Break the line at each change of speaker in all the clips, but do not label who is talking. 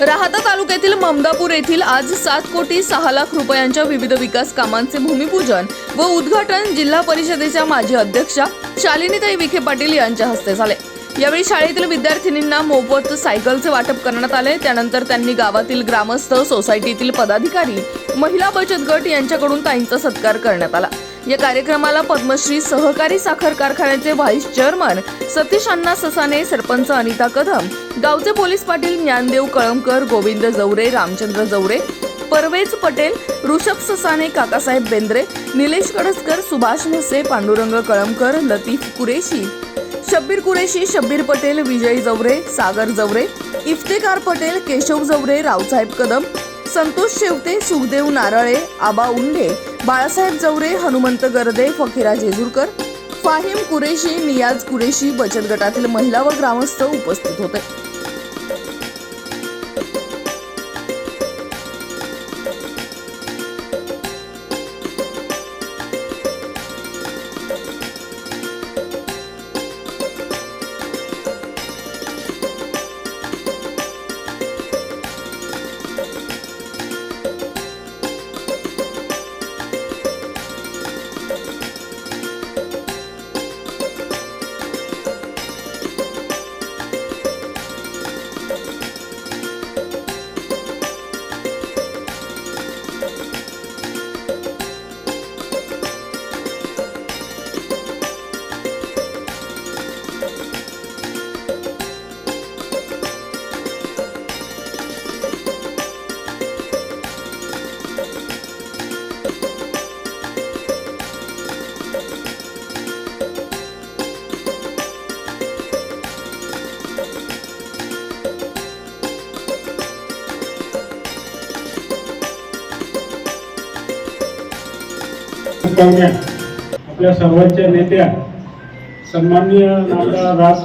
राहाता तालुक्यातील ममदापूर येथील आज सात कोटी सहा लाख रुपयांच्या विविध विकास कामांचे भूमिपूजन व उद्घाटन जिल्हा परिषदेच्या माजी अध्यक्षा शालिनीताई विखे पाटील यांच्या हस्ते झाले. यावेळी शाळेतील विद्यार्थिनींना मोफत सायकलचे वाटप करण्यात आले. त्यानंतर त्यांनी गावातील ग्रामस्थ सोसायटीतील पदाधिकारी महिला बचत गट यांच्याकडून ताईंचा सत्कार करण्यात आला. या कार्यक्रमाला पद्मश्री सहकारी साखर कारखान्याचे व्हाईस चेअरमन सतीश अण्णा ससाने सरपंच अनिता कदम गावचे पोलीस पाटील ज्ञानदेव कळमकर गोविंद जवरे रामचंद्र जवरे परवेज पटेल ऋषभ ससाने काकासाहेब बेंद्रे निलेश कडसकर सुभाष म्हसे पांडुरंग कळमकर लतीफ कुरेशी शब्बीर कुरेशी शब्बीर पटेल विजय जवरे सागर जवरे इफ्तेकार पटेल केशव जवरे रावसाहेब कदम संतोष शेवते सुखदेव नारळे आबा उंडे बाळासाहेब जवरे हनुमंत गर्दे फकीरा जेजूरकर फाहिम कुरेशी नियाज कुरेशी बचत गटातील महिला व ग्रामस्थ उपस्थित होते.
पाहुण्या आपल्या सर्वांच्या नेत्या सन्माननीय नामदार राज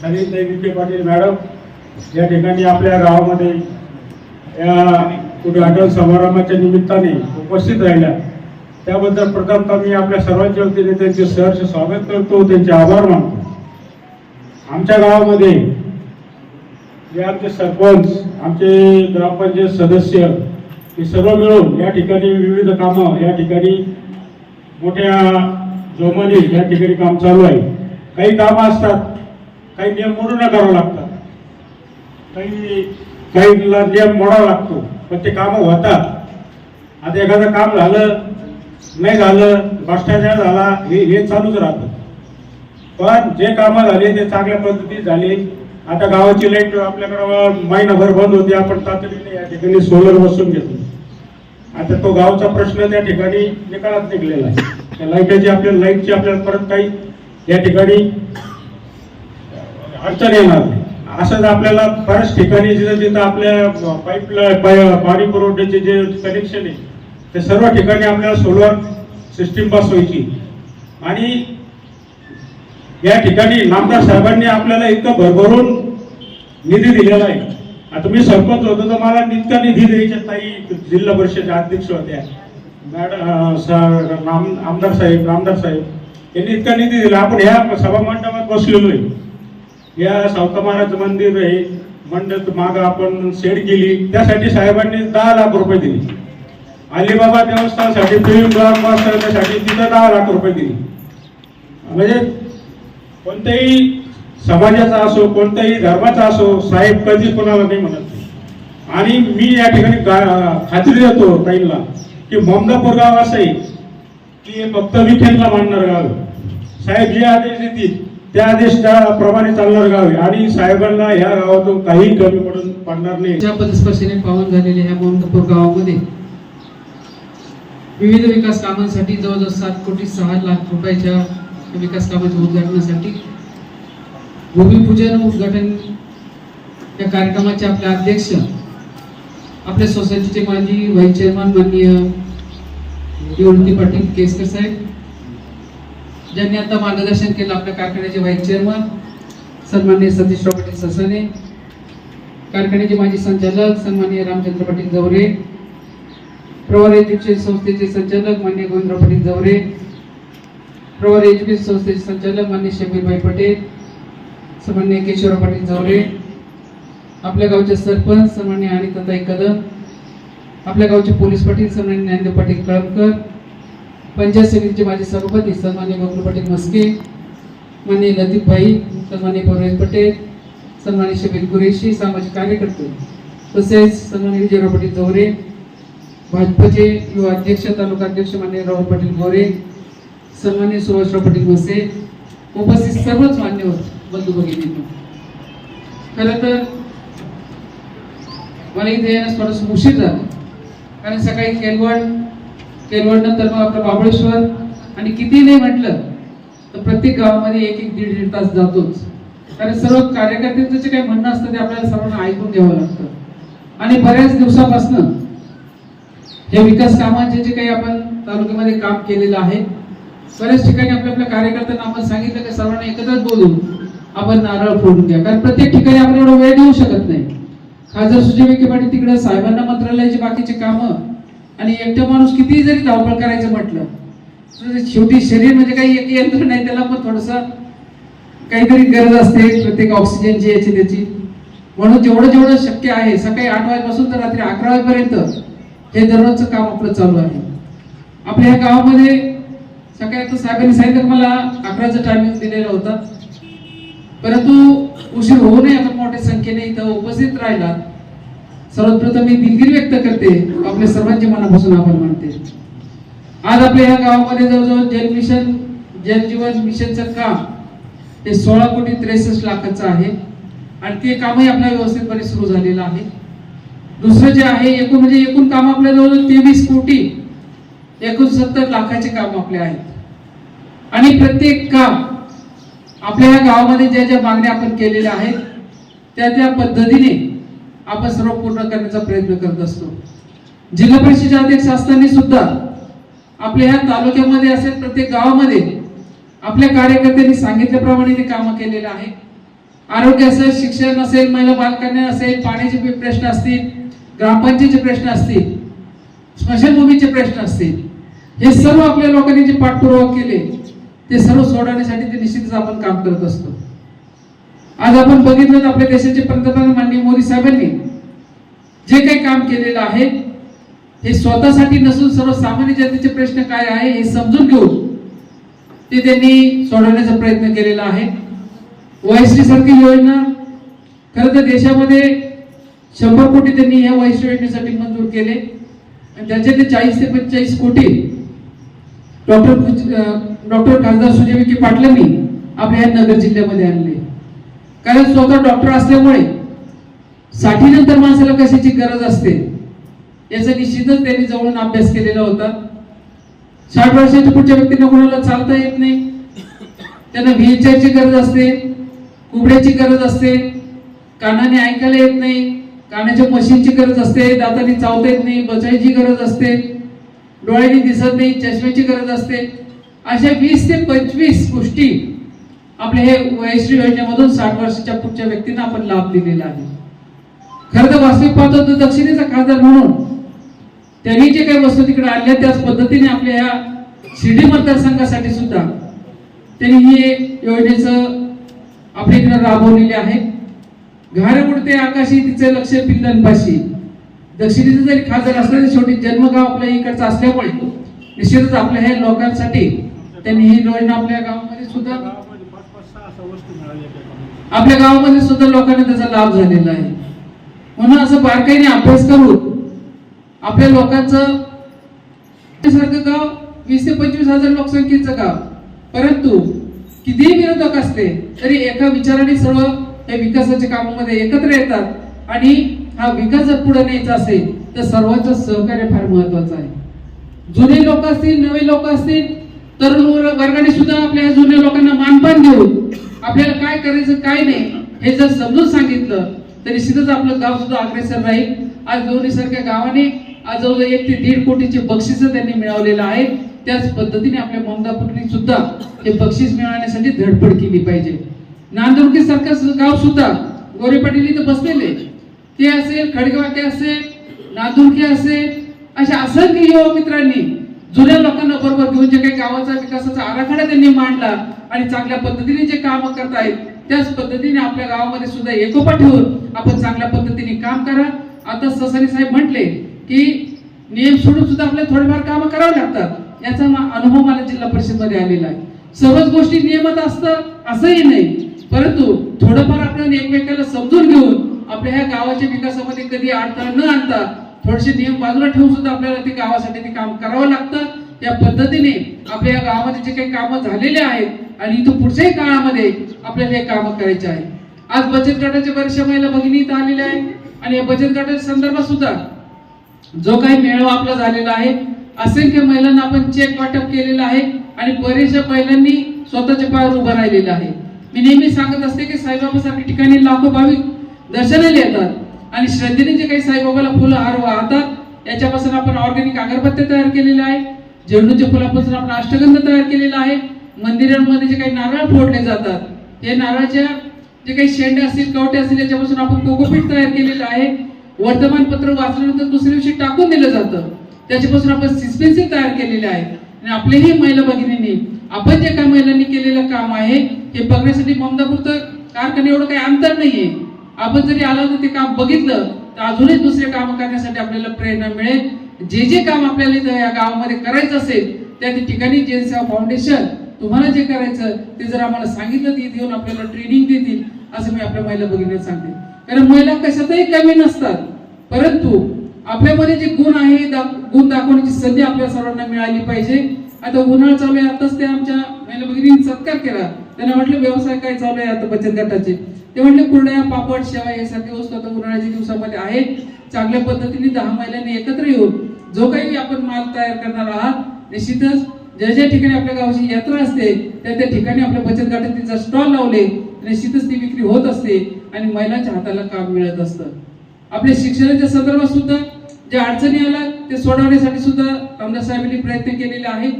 सनीताई विखे पाटील मॅडम या ठिकाणी आपल्या गावामध्ये या उद्घाटन समारंभाच्या निमित्ताने उपस्थित राहिल्या. त्याबद्दल प्रथमतः मी आपल्या सर्वांच्या वतीने त्यांचे सहर्ष स्वागत करतो त्यांचे आभार मानतो. आमच्या गावामध्ये जे आमचे सरपंच आमचे ग्रामपंचायत सदस्य हे सर्व मिळून या ठिकाणी विविध कामं या ठिकाणी मोठ्या जोमाने या ठिकाणी काम चालू आहे. काही कामं असतात काही नियम मोडून करावं लागतात. काही काही नियम मोडावा लागतो पण ते कामं होतात. आता एखादं काम झालं नाही झालं भ्रष्टाचार झाला हे हे चालूच राहतं. पण जे कामं झाले ते चांगल्या पद्धतीत झाले. आता गावाची लाइट आपल्याकडं महिनाभर बंद होती आपण तातडीने या ठिकाणी सोलर बसून घेतली. आता तो गावचा प्रश्न त्या ठिकाणी निकालात निघलेला आहे. त्या लाईटाची आपल्याला लाईटची आपल्याला परत काही या ठिकाणी अडचण येणार नाही. असंच आपल्याला बऱ्याच ठिकाणी जिथं जिथं आपल्या पाईपला पाणी पुरवठ्याचे जे कनेक्शन आहे ते सर्व ठिकाणी आपल्याला सोलर सिस्टीम बसवायची. आणि या ठिकाणी नामदार साहेबांनी आपल्याला इतकं भरभरून निधी दिलेला आहे. आता मी सरपंच होतो तर मला इतका निधी द्यायच्या ताई जिल्हा परिषद अध्यक्ष होत्या मॅडम आमदार साहेब रामदार साहेब यांनी इतका निधी दिला. आपण ह्या सभा मंडपात बसलेलो आहे. या सावता महाराज मंदिर आहे मंडप माग आपण सेड केली. त्यासाठी साहेबांनी दहा लाख रुपये दिले. अलिबाबा देवस्थानसाठी फिल्म ब्लॉक वाचण्यासाठी तिथं दहा लाख रुपये दिले. म्हणजे कोणत्याही समाजाचा असो कोणत्याही धर्माचा असो साहेब कधी कोणाला नाही म्हणत आणि मी या ठिकाणी खात्री देतो ताईंना की ममदापूर गाव असं आहे की फक्त विखेंना मानणार गाव साहेब जे आदेश देतील त्या आदेशच्या प्रमाणे चालणार गाव आहे. आणि साहेबांना ह्या गावातून काही कमी पडून पडणार नाही.
ज्या पदस्पर्शीने पावन झालेल्या ह्या मोहनपूर गावामध्ये विविध विकास कामांसाठी जवळजवळ सात कोटी सहा लाख रुपयाच्या विकास कामाच्या उद्घाटनासाठी भूमिपूजन उद्घाटन या कार्यक्रमाचे आपले अध्यक्ष आपल्या सोसायटीचे माजी व्हाईस चेअरमन माननीय निवृत्ती पाटील केसकर साहेब ज्यांनी आता मार्गदर्शन केलं आपल्या कारखान्याचे व्हाईस चेअरमन सन्माननीय सतीशराव पाटील ससाने कारखान्याचे माजी संचालक सन्माननीय रामचंद्र पाटील जवरे प्रवार एज्युकेशन संस्थेचे संचालक मान्य गोविंदराव पाटील जवरे प्रवार एज्युकेशन संस्थेचे संचालक मान्य शबीरभाई पटेल सन्मान्य केशवराव पाटील जवरे आपल्या गावचे सरपंच सन्मान्य अनिताताई कदम आपल्या गावचे पोलीस पाटील सन्मान्य ज्ञानदेव पाटील कळमकर पंचायत समितीचे माजी सभापती सन्मान्य बबलू पाटील मस्के मान्य लतीफ भाई सन्मान्य परवेज पटेल सन्मान्य शबीर कुरेशी सामाजिक कार्यकर्ते तसेच सन्मान्य विजयराव पाटील जवरे भाजपचे युवा अध्यक्ष तालुका अध्यक्ष मान्य राहुल पाटील गोरे सन्मान्य सुभाषराव पाटील मसे उपस्थित सर्वच मान्यवर बंधू भगिनी खरं तर मला इथे येण्यास थोडंसं उशीर झाला. कारण सकाळी केलवड केलवड नंतर मग आपलं बाबळेश्वर. आणि किती नाही म्हटलं तर प्रत्येक गावामध्ये एक एक दीड दीड तास जातोच. कारण सर्व कार्यकर्त्यांचं जे काही म्हणणं असतं ते आपल्याला सर्वांना ऐकून घ्यावं लागतं. आणि बऱ्याच दिवसापासनं हे विकास कामांचे जे काही आपण तालुक्यामध्ये काम केलेलं आहे बऱ्याच ठिकाणी आपल्या आपल्या कार्यकर्त्यांना आपण सांगितलं की सर्वांना एकत्रच बोलून आपण नारळ फोडून घ्या. कारण प्रत्येक ठिकाणी आपण एवढा वेळ देऊ शकत नाही. खासदार सुजय विखे पाटील तिकडे साहेबांना मंत्रालयाची बाकीचे कामं आणि एकटा माणूस किती जरी धावपळ करायचं म्हटलं तर शेवटी शरीर म्हणजे काही एक यंत्र नाही त्याला पण थोडस काहीतरी गरज असते प्रत्येक ऑक्सिजनची याची त्याची. म्हणून जेवढं जेवढं शक्य आहे सकाळी आठ वाजेपासून तर रात्री अकरा वाजेपर्यंत हे दररोजचं काम आपलं चालू आहे. आपल्या ह्या गावामध्ये सकाळी साहेबांनी सांगितलं मला अकराचं टायमिंग दिलेलं होतं. परंतु उशीर होऊ नये आपण मोठ्या संख्येने इथं उपस्थित राहिला. सर्वप्रथम मी दिलगिरी व्यक्त करते. आपल्या सर्वांच्या मनापासून आभार मानते. आज आपल्या ह्या गावामध्ये जवळजवळ जल मिशन जलजीवन मिशनचं काम हे सोळा कोटी त्रेसष्ट लाखाचं आहे. आणि ते कामही आपल्या व्यवस्थितपणे सुरू झालेलं आहे. दुसरं जे आहे एकूण म्हणजे एकूण काम आपल्या जवळजवळ तेवीस कोटी एकोणसत्तर लाखाचे काम आपले आहेत. आणि प्रत्येक काम आपल्या या गावामध्ये ज्या ज्या मागण्या आपण केलेल्या आहेत त्या त्या पद्धतीने आपण सर्व पूर्ण करण्याचा प्रयत्न करत असतो. जिल्हा परिषदेच्या अध्यक्ष असताना सुद्धा आपल्या ह्या तालुक्यामध्ये असेल प्रत्येक गावामध्ये आपल्या कार्यकर्त्यांनी सांगितल्याप्रमाणे ते कामं केलेलं आहे आरोग्य असेल शिक्षण असेल महिला बालकन्या असेल पाण्याचे प्रश्न असतील ग्रामपंचायतीचे प्रश्न असतील स्मशानभूमीचे प्रश्न असतील हे सर्व आपल्या लोकांनी जे पाठपुरावा केले ते सर्व सोडवण्यासाठी ते निश्चितच आपण काम करत असतो. आज आपण बघितलं तर आपल्या देशाचे पंतप्रधान माननीय मोदी साहेबांनी जे काही काम केलेलं आहे हे स्वतःसाठी नसून सर्वसामान्य जनतेचे प्रश्न काय आहे हे समजून घेऊन ते त्यांनी सोडवण्याचा प्रयत्न केलेला आहे. वयश्री सारखी योजना खरं तर देशामध्ये शंभर कोटी त्यांनी या वयश्री योजनेसाठी मंजूर केले. आणि त्याच्यातले चाळीस ते पंचेचाळीस कोटी डॉक्टर डॉक्टर खासदार सुजय विखे पाटलांनी आपल्या नगर जिल्ह्यामध्ये आणले. कारण स्वतः डॉक्टर असल्यामुळे साठी नंतर माणसाला कशाची गरज असते याचा निश्चितच त्यांनी जवळून अभ्यास केलेला होता. साठ वर्षाच्या पुढच्या व्यक्तींना कोणाला चालता येत नाही. त्यांना व्हीलचेअरची गरज असते कुबड्याची गरज असते कानाने ऐकायला येत नाही कानाच्या मशीनची गरज असते दाताने चावता येत नाही बचायची गरज असते. डोळ्यांनी दिसत नाही चष्म्याची गरज असते. अशा वीस ते पंचवीस गोष्टी आपले हे वयश्री योजनेमधून साठ वर्षाच्या पुढच्या व्यक्तींना आपण लाभ दिलेला आहे. खरं तर वास्तविक पाहतो तर दक्षिणेचा खासदार म्हणून त्यांनी जे काही वस्तू तिकडे आणल्या त्याच पद्धतीने आपल्या या शिर्डी मतदारसंघासाठी सुद्धा त्यांनी हे योजनेचं आपल्या इकडे राबवलेले आहे. घार उडते आकाशी तिचे लक्ष पिल्लांपाशी दक्षिणेचं जरी खासदार असलं तरी शेवटी जन्मगाव आपल्या इकडचं असल्यामुळे निश्चितच आपल्या हे लोकांसाठी त्यांनी ही योजना आपल्या गावामध्ये सुद्धा आपल्या गावामध्ये सुद्धा लोकांना त्याचा लाभ झालेला आहे. म्हणून असं बारकाईने अभ्यास करून आपल्या लोकांचं सारखं गाव वीस ते पंचवीस हजार लोकसंख्येचं गाव. परंतु कितीही विरोधक असले तरी एका विचाराने सर्व या विकासाच्या कामामध्ये एकत्र येतात आणि हा विकास जर पुढे न्यायचा असेल तर सर्वांचं सहकार्य फार महत्वाचं आहे. जुने लोक असतील नवे लोक असतील तरुण वर्गाने सुद्धा आपल्या जुन्या लोकांना मानपान देऊन आपल्याला काय करायचं काय नाही हे जर समजून सांगितलं तर निश्चितच आपलं गाव सुद्धा अग्रेसर राहील. आज दोन्ही सारख्या गावाने आज जवळजवळ एक ते दीड कोटीचे बक्षीस त्यांनी मिळवलेलं आहे. त्याच पद्धतीने आपल्या ममदापूरनी सुद्धा हे बक्षीस मिळवण्यासाठी धडपड केली पाहिजे. नांदुर्गी सारखं गाव सुद्धा गोरे पाटील इथे बसलेले. ते असेल खडगवाके असेल नांदुर्गी असेल अशा असंख्य युवा मित्रांनी जुन्या लोकांना बरोबर घेऊन जे काही गावाचा विकासाचा आराखडा त्यांनी मांडला आणि चांगल्या पद्धतीने जे काम करतायत त्याच पद्धतीने आपल्या गावामध्ये सुद्धा एकोपा ठेवून आपण चांगल्या पद्धतीने काम करा. आता ससानी साहेब म्हटले की नियम सोडून सुद्धा आपल्याला थोडेफार कामं करावे लागतात. याचा अनुभव मला जिल्हा परिषदमध्ये आलेला आहे. सर्वच गोष्टी नियमात असतं असंही नाही. परंतु थोडंफार आपण एकमेकाला समजून घेऊन आपल्या ह्या गावाच्या विकासामध्ये कधी अडथळा न आणता थोडेसे नियम बाजूला ठेवून सुद्धा आपल्याला ते गावासाठी ते काम करावं लागतं. या पद्धतीने आपल्या या गावामध्ये जे काही कामं झालेले आहेत आणि इथं पुढच्याही काळामध्ये आपल्याला हे कामं करायचे आहे. आज बचत गटाच्या बऱ्याचशा महिला भगिनी इथं आलेल्या आहेत आणि या बचत गटाच्या संदर्भात सुद्धा जो काही मेळावा आपला झालेला आहे असंख्य महिलांना आपण चेक वाटप केलेलं आहे आणि बरेचशा महिलांनी स्वतःच्या पायावर उभं राहिलेलं आहे. मी नेहमी सांगत असते की साईबाबासारख्या ठिकाणी लाखो भाविक दर्शनाला येतात आणि श्रद्धेने जे काही साईबाबाला फुलं हार वाहतात याच्यापासून आपण ऑर्गॅनिक अगरबत्त्या तयार केलेल्या आहे झेंडूच्या फुलापासून आपण अष्टगंध तयार केलेला आहे मंदिरांमध्ये जे काही नारळ फोडले जातात हे नारळाच्या जे काही शेंडे असतील कवटे असतील याच्यापासून आपण कोकोपीठ तयार केलेलं आहे. वर्तमानपत्र वाचल्यानंतर दुसऱ्या दिवशी टाकून दिलं जातं. त्याच्यापासून आपण सिस्पेन्सिल तयार केलेले आहे. आणि आपल्याही महिला भगिनींनी आपण जे काही महिलांनी केलेलं काम आहे हे बघण्यासाठी ममदापूर तर कारखाने एवढं काही अंतर नाहीये. आपण जरी आलो तर ते काम बघितलं तर अजूनही दुसरे काम करण्यासाठी आपल्याला प्रेरणा मिळेल. जे जे काम आपल्याला इथं या गावामध्ये करायचं असेल त्या ठिकाणी जेनसेवा फाउंडेशन तुम्हाला जे करायचं ते जर आम्हाला सांगितलं ते येऊन आपल्याला ट्रेनिंग देतील असं मी आपल्या महिला भगिनीला सांगते. कारण महिला कशातही कमी नसतात. परंतु आपल्यामध्ये जे गुण आहे गुण दाखवण्याची संधी आपल्या सर्वांना मिळाली पाहिजे. आता उन्हाळा चालू आहे आताच ते आमच्या महिला भगिनींनी सत्कार केला. त्यांना म्हटलं व्यवसाय काय चालू आहे आता बचत गटाचे? ते म्हटले कुरड्या पापड शेवा हे वस्तू आता उन्हाळ्याच्या दिवसामध्ये आहेत. चांगल्या पद्धतीने दहा महिलांनी एकत्र येऊन जो काही आपण माल तयार करणार आहात निश्चितच ज्या ज्या ठिकाणी आपल्या गावाची यात्रा असते त्या त्या ठिकाणी आपल्या बचत गटात जर स्टॉल लावले निश्चितच ती विक्री होत असते आणि महिलांच्या हाताला काम मिळत असतं. आपल्या शिक्षणाच्या संदर्भात सुद्धा ज्या अडचणी आल्या ते सोडवण्यासाठी सुद्धा आमदार साहेबांनी प्रयत्न केलेले आहेत.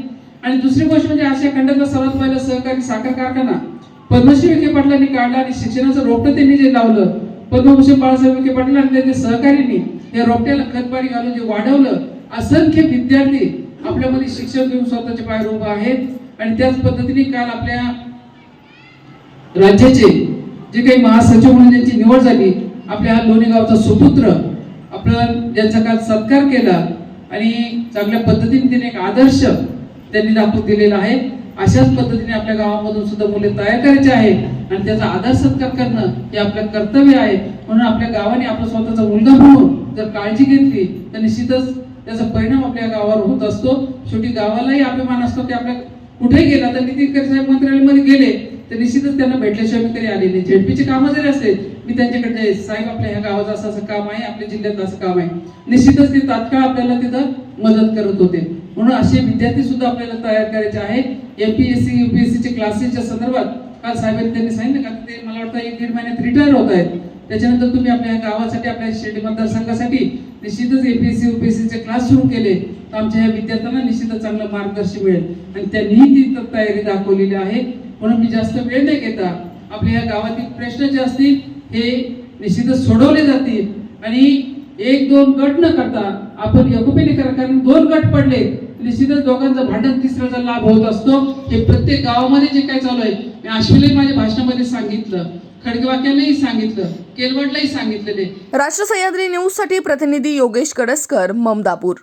आणि दुसरी गोष्ट म्हणजे आशिया खंडातला सर्वात पहिला सहकारी साखर कारखाना. पद्मश्री विखे पाटलांनी काढला आणि शिक्षणाचं रोपटं त्यांनी जे लावलं पद्मभूषण बाळासाहेब विखे पाटील आणि त्यांच्या सहकारींनी या रोपट्याला खतपाणी घालून जे वाढवलं असंख्य विद्यार्थी आपल्यामध्ये शिक्षण घेऊन स्वतःच्या पायावर उभा आहेत. आणि त्याच पद्धतीने काल आपल्या राज्याचे जे काही महासचिव म्हणून ज्यांची निवड झाली आपल्या हा लोणी गावचा सुपुत्र आपलं ज्यांचा काल सत्कार केला आणि चांगल्या पद्धतीने तिने एक आदर्श त्यांनी दाखवून दिलेला आहे. अशाच पद्धतीने आपल्या गावामधून सुद्धा मुले तयार करायची आहे आणि त्याचा आदर सत्कार करणं हे आपलं कर्तव्य आहे. म्हणून आपल्या गावाने आपला स्वतःचा मुलगा म्हणून जर काळजी घेतली तर निश्चितच त्याचा परिणाम आपल्या गावावर होत असतो. शेवटी गावालाही अभिमान असतो की आपल्या कुठेही गेला तर नितीन गडकरी साहेब मंत्रालयामध्ये गेले तर निश्चितच त्यांना भेटल्याशिवाय मी तरी आले नाही. झेडपीचे कामं जरी असेल मी त्यांच्याकडे जाईल साहेब आपल्या ह्या गावाचं असं असं काम आहे आपल्या जिल्ह्यात असं काम आहे. निश्चितच ते तात्काळ आपल्याला तिथं मदत करत होते. म्हणून असे विद्यार्थी सुद्धा आपल्याला तयार करायचे आहे एमपीएससी युपीएससी क्लासेसच्या संदर्भात काल साहेबांनी त्यांनी सांगितलं का ते मला वाटतं एक दीड महिन्यात रिटायर होत आहेत. त्याच्यानंतर तुम्ही आपल्या गावासाठी आपल्या शेती मतदारसंघासाठी निश्चितच एपीएससी युपीएससीचे क्लास सुरू केले. तर आमच्या ह्या विद्यार्थ्यांना निश्चितच चांगलं मार्गदर्शन मिळेल. आणि त्यांनीही ती तयारी दाखवलेली आहे म्हणून मी जास्त वेळ नाही घेता आपल्या ह्या गावातील प्रश्न जे असतील हे निश्चितच सोडवले जातील. आणि एक दोन गट न करता आपण एकोपेने करा कारण दोन गट पडले निश्चितच दोघांचं भांडण तिसऱ्याचा लाभ होत असतो. हे प्रत्येक गावामध्ये जे काय चालू आहे मी आश्विले माझ्या भाषणामध्ये सांगितलं खडकेवाक्यालाही सांगितलं केलवडलाही सांगितलेले.
राष्ट्र सह्याद्री न्यूजसाठी प्रतिनिधी योगेश कडसकर ममदापूर.